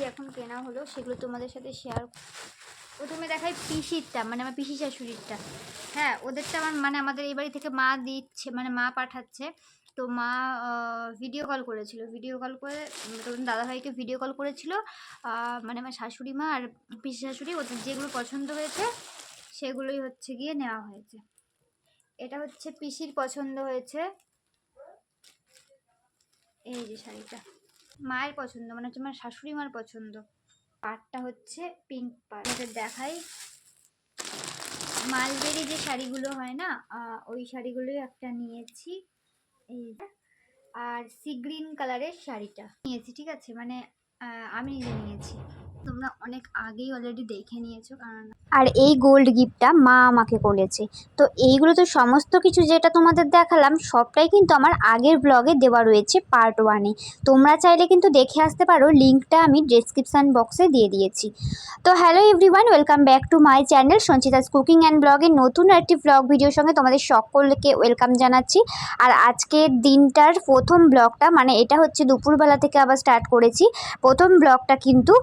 কি এখন কেনা হলো, সেগুলো তোমাদের সাথে শেয়ার প্রথমে দেখাই পিসিরটা মানে আমার পিসি শাশুড়িরটা। হ্যাঁ ওদেরটা আমার মানে আমাদের এই বাড়ি থেকে মা দিচ্ছে মানে মা পাঠাচ্ছে। তো মা ভিডিও কল করেছিল। ভিডিও কল করে তখন দাদাভাইকে ভিডিও কল করেছিল। মানে আমার শাশুড়ি মা আর পিসি শাশুড়ি, ওদের যেগুলো পছন্দ হয়েছে, সেগুলোই হচ্ছে গিয়ে নেওয়া হয়েছে। এটা হচ্ছে পিসির পছন্দ হয়েছে। এই যে শাড়িটা। মায়ের পছন্দ মানে হচ্ছে আমার শাশুড়ি মার পছন্দ। পাটটা হচ্ছে পিঙ্ক পাট দেখাই। মালবেরি যে শাড়িগুলো হয় না ওই শাড়িগুলোই একটা নিয়েছি। এই আর সি গ্রিন কালারের শাড়িটা নিয়েছি, ঠিক আছে? মানে আমি নিজে নিয়েছি। তোমরা অনেক আগেই অলরেডি দেখে নিয়েছো, কারণ আর এই গোল্ড গিফটটা মা আমাকে করেছে। তো এইগুলো তো সমস্ত কিছু যেটা তোমাদের দেখালাম, সবটাই কিন্তু আমার আগের ব্লগে দেওয়া রয়েছে পার্ট ওয়ানে তোমরা চাইলে কিন্তু দেখে আসতে পারো লিঙ্কটা আমি ডেসক্রিপশান বক্সে দিয়ে দিয়েছি। তো hello everyone welcome back to my channel Sanchita's cooking and ব্লগের নতুন একটি ব্লগ ভিডিওর সঙ্গে তোমাদের সকলকে ওয়েলকাম জানাচ্ছি। আর আজকের দিনটার প্রথম ব্লগটা মানে এটা হচ্ছে দুপুরবেলা থেকে আবার স্টার্ট করেছি। প্রথম ব্লগটা কিন্তু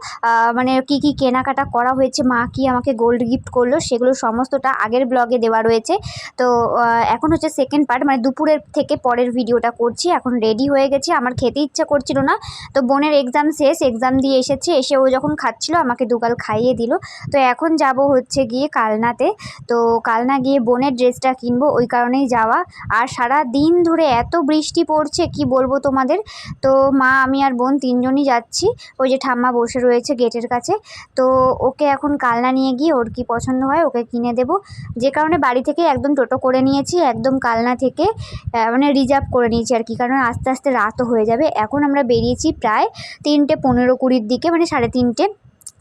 মানে কি কি কেনাকাটা করা হয়েছে, মা কি আমাকে গোল্ড গিফট করল, সেগুলো সমস্তটা আগের ব্লগে দেওয়া রয়েছে। তো এখন হচ্ছে সেকেন্ড পার্ট মানে দুপুরের থেকে পরের ভিডিওটা করছি, এখন রেডি হয়ে গেছি, আমার খেতে ইচ্ছা করছিল না। তো বোনের এক্সাম শেষ এক্সাম দিয়ে এসেছে, এসে ও যখন খাচ্ছিল, আমাকে দুগাল খাইয়ে দিল। তো এখন যাব হচ্ছে গিয়ে কালনাতে। তো কালনা গিয়ে বোনের ড্রেসটা কিনবো, ওই কারণেই যাওয়া। আর সারা দিন ধরে এত বৃষ্টি পড়ছে, কি বলব তোমাদের? তো মা, আমি আর বোন তিনজনই যাচ্ছি। ওই যে ঠাম্মা বসে রয়েছে গেটের কাছে। তো ওকে এখন কালনা নিয়ে গিয়ে ওর কি পছন্দ হয় ওকে কিনে দেব। যে কারণে বাড়ি থেকে একদম টোটো করে নিয়েছি, একদম কালনা থেকে মানে রিজার্ভ করে নিয়েছি আর কি, কারণ আস্তে আস্তে রাতও হয়ে যাবে। এখন আমরা বেরিয়েছি প্রায় তিনটে পনেরো কুড়ির দিকে মানে সাড়ে তিনটে।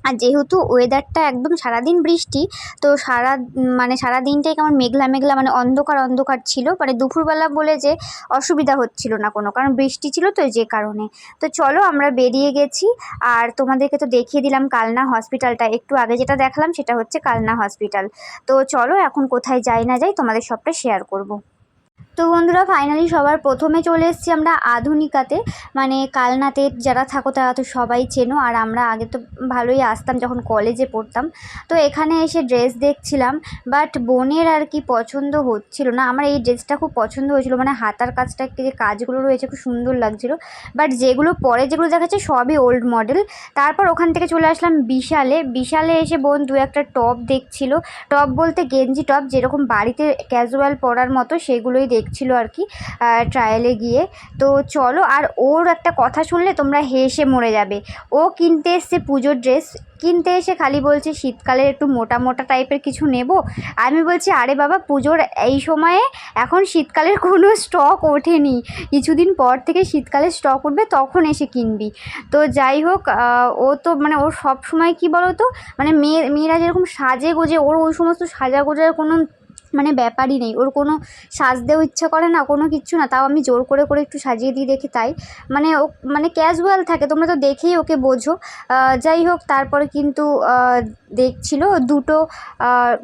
আর যেহেতু ওয়েদারটা একদম সারাদিন বৃষ্টি, তো সারা মানে সারা দিনটাই কেমন মেঘলা মেঘলা মানে অন্ধকার অন্ধকার ছিল। মানে দুপুরবেলা বলে যে অসুবিধা হচ্ছিল না কোনো, কারণ বৃষ্টি ছিল তো যে কারণে। তো চলো আমরা বেরিয়ে গেছি। আর তোমাদেরকে তো দেখিয়ে দিলাম কালনা হসপিটালটা একটু আগে যেটা দেখালাম সেটা হচ্ছে কালনা হসপিটাল তো চলো এখন কোথায় যাই না যাই তোমাদের সবটা শেয়ার করব। তো বন্ধুরা ফাইনালি সবার প্রথমে চলে এসেছি আমরা আধুনিকাতে। মানে কালনাতে যারা থাকো তারা তো সবাই চেনো, আর আমরা আগে তো ভালোই আসতাম যখন কলেজে পড়তাম। তো এখানে এসে ড্রেস দেখছিলাম বাট বোনের আর কি পছন্দ হচ্ছিল না। আমার এই ড্রেসটা খুব পছন্দ হয়েছিল মানে হাতার কাজটা যে কাজগুলো রয়েছে খুব সুন্দর লাগছিল। বাট যেগুলো পরে যেগুলো দেখাচ্ছে সবই ওল্ড মডেল তারপর ওখান থেকে চলে আসলাম বিশালে। বিশালে এসে বোন দু একটা টপ দেখছিল। টপ বলতে গেঞ্জি টপ যেরকম বাড়িতে ক্যাজুয়াল পরার মতো, সেগুলোই দেখছিল আর কি ট্রায়ালে গিয়ে। তো চলো, আর ওর একটা কথা শুনলে তোমরা হেসে মরে যাবে। ও কিনতে এসছে পুজোর ড্রেস কিনতে এসে খালি বলছে শীতকালে একটু মোটা মোটা টাইপের কিছু নেব? আমি বলছি, আরে বাবা, পুজোর এই সময়ে এখন শীতকালের কোনো স্টক ওঠেনি। কিছুদিন পর থেকে শীতকালের স্টক উঠবে, তখন এসে কিনবি। তো যাই হোক ও তো মানে ওর সব সময় কি বলো তো মানে মেয়ে, মেয়েরা যেরকম সাজে গোজে, ওর ওই সমস্ত সাজা গোজার কোনো মানে ব্যাপারই নেই। ওর কোনো সাজতেও ইচ্ছা করে না, কোনো কিচ্ছু না। তাও আমি জোর করে করে একটু সাজিয়ে দিই দেখি তাই। মানে ও মানে ক্যাজুয়াল থাকে, তোমরা তো দেখেই ওকে বোঝো। যাই হোক, তারপরে কিন্তু দেখছিল দুটো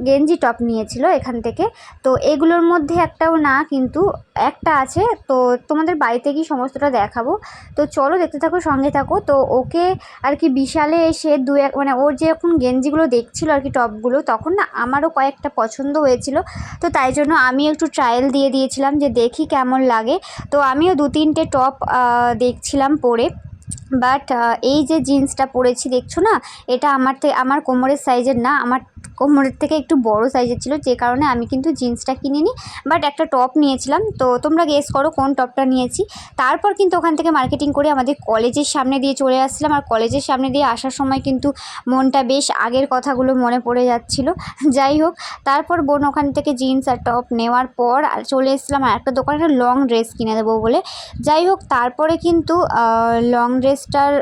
গেঞ্জি টপ নিয়েছিল এখান থেকে। তো এগুলোর মধ্যে একটাও না, কিন্তু একটা আছে, তো তোমাদের বাড়িতে গিয়ে সমস্তটা দেখাবো। তো চলো দেখতে থাকো, সঙ্গে থাকো। তো ওকে আর কি বিশালে এসে দু এক মানে ওর যে এখন গেঞ্জিগুলো দেখছিল আর কি টপগুলো, তখন না আমারও কয়েকটা পছন্দ হয়েছিল। তো তাই জন্য আমি একটু ট্রায়াল দিয়ে দিয়েছিলাম যে দেখি কেমন লাগে। তো আমিও দু তিনটে টপ দেখছিলাম পরে। বাট এই যে জিন্সটা পরেছি, দেখছ না? এটা আমার আমার কোমরের সাইজের না, আমার কোমরের থেকে একটু বড় সাইজের ছিল, যে কারণে আমি কিন্তু জিন্সটা কিনিনি। বাট একটা টপ নিয়েছিলাম, তো তোমরা গেস করো কোন টপটা নিয়েছি। তারপর কিন্তু ওখান থেকে মার্কেটিং করে আমাদের কলেজের সামনে দিয়ে চলে আসছিলাম, আর কলেজের সামনে দিয়ে আসার সময় কিন্তু মনটা বেশ আগের কথাগুলো মনে পড়ে যাচ্ছিল। যাই হোক, তারপর বোন ওখান থেকে জিন্স আর টপ নেওয়ার পর আর চলে এসেছিলাম, আর একটা দোকানে লং ড্রেস কিনে দেবো বলে। যাই হোক, তারপরে কিন্তু লং ড্রেসটার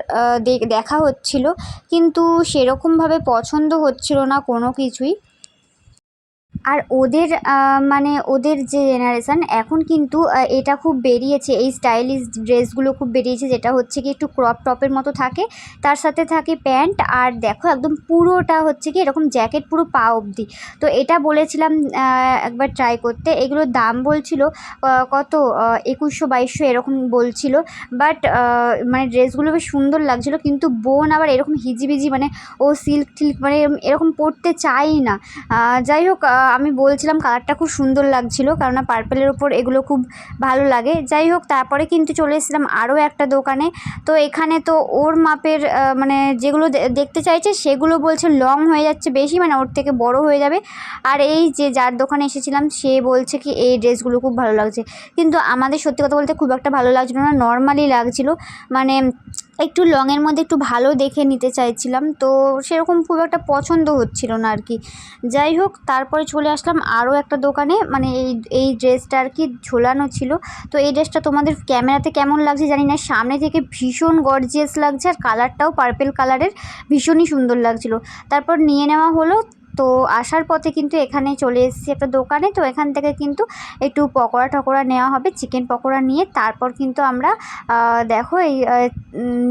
দেখা হচ্ছিল কিন্তু সেরকমভাবে পছন্দ হচ্ছিল না কোনো কিছুই। আর ওদের মানে ওদের যে জেনারেশান এখন কিন্তু এটা খুব বেরিয়েছে। এই স্টাইলিশ ড্রেসগুলো খুব বেরিয়েছে, যেটা হচ্ছে কি একটু ক্রপ টপের মতো থাকে। তার সাথে থাকে প্যান্ট, আর দেখো একদম পুরোটা হচ্ছে কি এরকম জ্যাকেট পুরো পা অবধি। তো এটা বলেছিলাম একবার ট্রাই করতে। এগুলোর দাম বলছিল কত? একুশশো বাইশশো এরকম বলছিল। বাট মানে ড্রেসগুলো বেশ সুন্দর লাগছিল, কিন্তু বোন আবার এরকম হিজিবিজি মানে ও সিল্ক টিল্ক মানে এরকম পরতে চাই না। যাই হোক আমি বলছিলাম কালারটা খুব সুন্দর লাগছিল, কেননা পার্পেলের ওপর এগুলো খুব ভালো লাগে। যাই হোক, তারপরে কিন্তু চলে এসেছিলাম আরও একটা দোকানে। তো এখানে তো ওর মাপের মানে যেগুলো দেখতে চাইছে সেগুলো বলছে লং হয়ে যাচ্ছে বেশি মানে ওর থেকে বড় হয়ে যাবে। আর এই যে যার দোকানে এসেছিলাম, সে বলছে কি এই ড্রেসগুলো খুব ভালো লাগছে। কিন্তু আমাদের সত্যি কথা বলতে খুব একটা ভালো লাগছিল না, নর্মালি লাগছিল। মানে একটু লংয়ের মধ্যে একটু ভালো দেখে নিতে চাইছিলাম, তো সেরকম খুব একটা পছন্দ হচ্ছিল না আর কি যাই হোক, তারপরে চলে আসলাম আরও একটা দোকানে মানে এই এই ড্রেসটা আর কি ঝোলানো ছিল। তো এই ড্রেসটা তোমাদের ক্যামেরাতে কেমন লাগছে জানি না, সামনে থেকে ভীষণ গর্জিয়াস লাগছে আর কালারটাও পার্পেল কালারের ভীষণই সুন্দর লাগছিল। তারপর নিয়ে নেওয়া হলো তো আসার পথে কিন্তু এখানে চলে এসেছি একটা দোকানে। তো এখান থেকে কিন্তু একটু পকোড়া টকোড়া নেওয়া হবে চিকেন পকোড়া নিয়ে। তারপর কিন্তু আমরা দেখো এই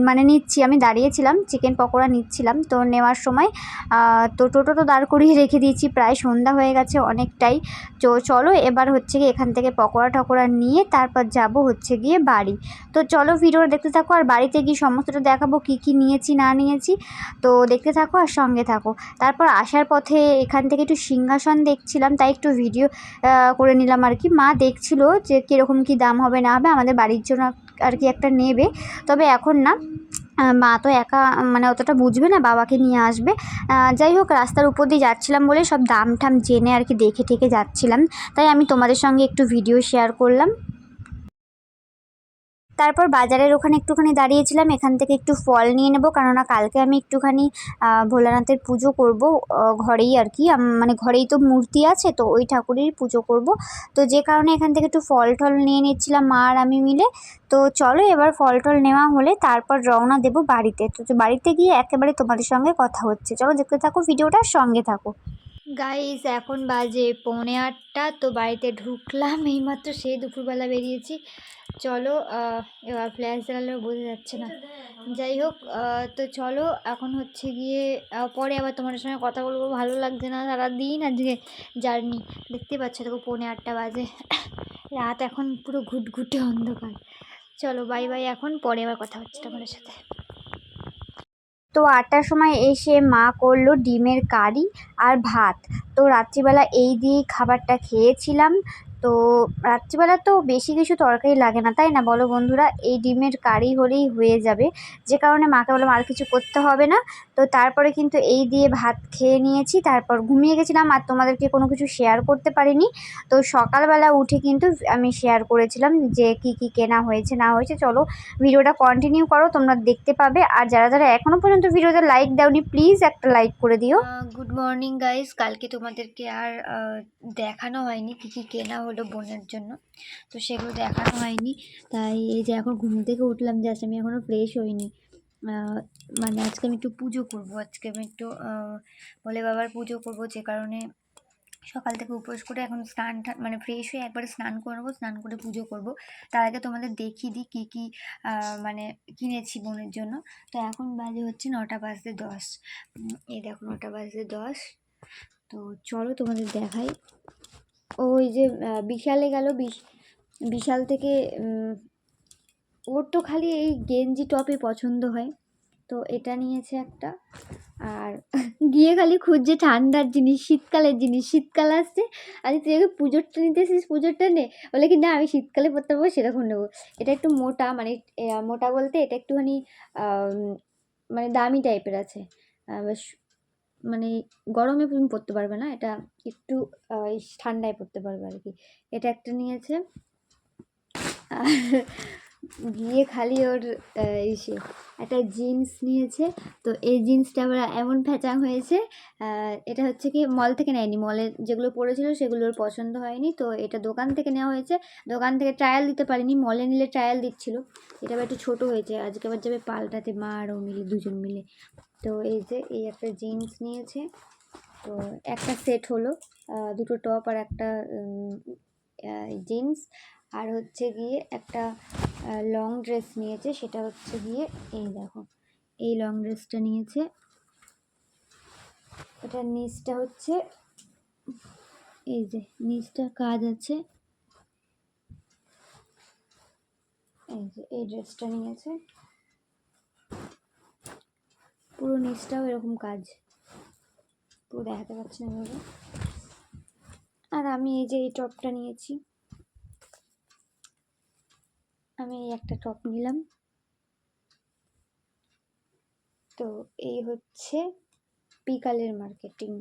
মানে নিচ্ছি। আমি দাঁড়িয়েছিলাম চিকেন পকোড়া নিচ্ছিলাম। তো নেওয়ার সময় তো টোটো তো দাঁড় করিয়ে রেখে দিয়েছি। প্রায় সন্ধ্যা হয়ে গেছে অনেকটাই। তো চলো এবার হচ্ছে গিয়ে এখান থেকে পকোড়া টকোড়া নিয়ে তারপর যাব হচ্ছে গিয়ে বাড়ি। তো চলো ভিডিওটা দেখতে থাকো আর বাড়িতে গিয়ে সমস্তটা দেখাবো, কী কী নিয়েছি, না নিয়েছি। তো দেখতে থাকো আর সঙ্গে থাকো। তারপর আসার পথে এখান থেকে একটু সিংহাসন দেখছিলাম, তাই একটু ভিডিও করে নিলাম আর কি। মা দেখছিল যে কীরকম কী দাম হবে না হবে, আমাদের বাড়ির জন্য আর কি একটা নেবে। তবে এখন না মা তো একা মানে অতটা বুঝবে না, বাবাকে নিয়ে আসবে। যাই হোক, রাস্তার উপর দিয়ে যাচ্ছিলাম বলে সব দাম ঠাম জেনে আর কি দেখে ঠেকে যাচ্ছিলাম। তাই আমি তোমাদের সঙ্গে একটু ভিডিও শেয়ার করলাম। তারপর বাজারের ওখানে একটুখানি দাঁড়িয়েছিলাম, এখান থেকে একটু ফল নিয়ে নেব। কেননা কালকে আমি একটুখানি ভোলানাথের পুজো করব ঘরেই আর কি। মানে ঘরেই তো মূর্তি আছে, তো ওই ঠাকুরেরই পুজো করব। তো যে কারণে এখান থেকে একটু ফল টল নিয়ে নিচ্ছিলাম মা আর আমি মিলে। তো চলো এবার ফল টল নেওয়া হলে তারপর রওনা দেবো বাড়িতে। তো বাড়িতে গিয়ে একেবারে তোমাদের সঙ্গে কথা হচ্ছে। চলো দেখতে থাকো, ভিডিওটার সঙ্গে থাকো। গাইস এখন বাজে পৌনে আটটা, তো বাড়িতে ঢুকলাম। এইমাত্র সেই দুপুরবেলা বেরিয়েছি। চলো এবার ফ্ল্যাশ জ্বালালেও বোঝা যাচ্ছে না। যাই হোক তো চলো, এখন হচ্ছে গিয়ে পরে আবার তোমাদের সঙ্গে কথা বলব। ভালো লাগছে না সারাদিন, আজকে জার্নি। দেখতে পাচ্ছ, দেখো পৌনে আটটা বাজে। রাত এখন পুরো ঘুটঘুটে অন্ধকার। চলো বাই বাই এখন, পরে আবার কথা হচ্ছে তোমাদের সাথে। তো আটটার সময় এসে মা করল ডিমের কারি আর ভাত। তো রাত্রিবেলা এই দিয়েই খাবারটা খেয়েছিলাম। তো রাত্রিবেলা তো বেশি কিছু তরকারি লাগে না, তাই না? বলো বন্ধুরা, এই ডিমের কারি হলেই হয়ে যাবে। যে কারণে মাকে বললাম আর কিছু করতে হবে না। তো তারপরে কিন্তু এই দিয়ে ভাত খেয়ে নিয়েছি, তারপর ঘুমিয়ে গেছিলাম আর তোমাদেরকে কোনো কিছু শেয়ার করতে পারিনি। তো সকালবেলা উঠে কিন্তু আমি শেয়ার করেছিলাম যে কি কি কেনা হয়েছে, না হয়েছে। চলো ভিডিওটা কন্টিনিউ করো, তোমরা দেখতে পাবে। আর যারা যারা এখনও পর্যন্ত ভিডিওতে লাইক দাওনি প্লিজ একটা লাইক করে দিও। গুড মর্নিং গাইস কালকে তোমাদেরকে আর দেখানো হয়নি কী কী কেনা হলো বোনের জন্য। তো সেগুলো দেখানো হয়নি। তাই এই যে এখন ঘুম থেকে উঠলাম, জাস্ট আমি এখনও ফ্রেশ হইনি। মানে আজকে আমি একটু পুজো করব। আজকে আমি একটু ভোলে বাবার পুজো করব যে কারণে সকাল থেকে উপোস করে এখন স্নান মানে ফ্রেশ হয়ে একবারে স্নান করে নেব স্নান করে পুজো করব। তার আগে তোমাদের দেখিয়ে দিই কী কী মানে কিনেছি বোনের জন্য। তো এখন বাজে হচ্ছে নটা বাজতে দশ। এই দেখো নটা বাজতে দশ। তো চলো তোমাদের দেখাই। ওই যে বিশালে গেল, বিশ- বিশাল থেকে ওর তো খালি এই গেঞ্জি টপই পছন্দ হয়। তো এটা নিয়েছে একটা। আর গিয়ে খালি খুঁজছে ঠান্ডার জিনিস, শীতকালের জিনিস, শীতকাল আসছে। আজ তুই আগে পুজোরটা নিতে এসেছিস, পুজোরটা নে। বলে কি, না, আমি শীতকালে পরতে পারব, সেরকম নেব। এটা একটু মোটা মানে মোটা বলতে এটা একটুখানি মানে দামি টাইপের আছে। মানে গরমে তুমি পরতে পারবে না, এটা একটু ঠান্ডায় পরতে পারবে আর কি। এটা একটা নিয়েছে। আর গিয়ে খালি ওর ইসে একটা জিন্স নিয়েছে। তো এই জিন্সটা আবার এমন ফ্যাচাং হয়েছে এটা হচ্ছে কি মল থেকে নেয়নি। মলে যেগুলো পড়েছিল সেগুলো ওর পছন্দ হয়নি। তো এটা দোকান থেকে নেওয়া হয়েছে। দোকান থেকে ট্রায়াল দিতে পারিনি মলে নিলে ট্রায়াল দিচ্ছিল। এটা আবার একটু ছোটো হয়েছে, আজকে আবার যাবে পাল্টাতে, মা আর ও মিলে, দুজন মিলে। তো এই যে, এই একটা জিন্স নিয়েছে। তো একটা সেট হলো দুটো টপ আর একটা জিন্স আর হচ্ছে গিয়ে একটা লং ড্রেস নিয়েছে, সেটা হচ্ছে গিয়ে এই দেখো, এই লং ড্রেসটা নিয়েছে। এটার নিচটা হচ্ছে, এই যে, নিচটা কাজ আছে। এই যে, এই ড্রেসটা নিয়েছে। পুরো নিচটাও এরকম কাজ। পুরো দেখাতে পারছি না এভাবে। আর আমি এই যে এই টপটা নিয়েছি। আমি এই একটা টপ নিলাম। তো এই হচ্ছে বিকালের মার্কেটিং।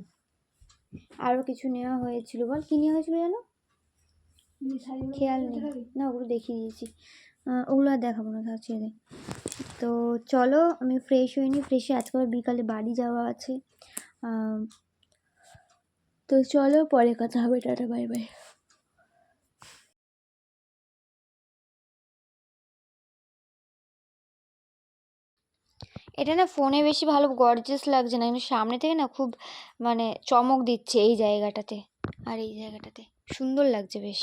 আরও কিছু নেওয়া হয়েছিল। বল কী নেওয়া হয়েছিল জানো? খেয়াল নেই। না ওগুলো দেখিয়ে দিয়েছি। ওগুলো আর দেখাবো না ছেড়ে। তো চলো, আমি ফ্রেশ হইনি ফ্রেশ আজকে বিকালে বাড়ি যাওয়া আছে। তো চলো, পরে কথা হবে, টাটা বাই বাই এটা না ফোনে বেশি ভালো গর্জেস লাগছে না, কিন্তু সামনে থেকে না খুব মানে চমক দিচ্ছে এই জায়গাটাতে। আর এই জায়গাটাতে। সুন্দর লাগছে বেশ।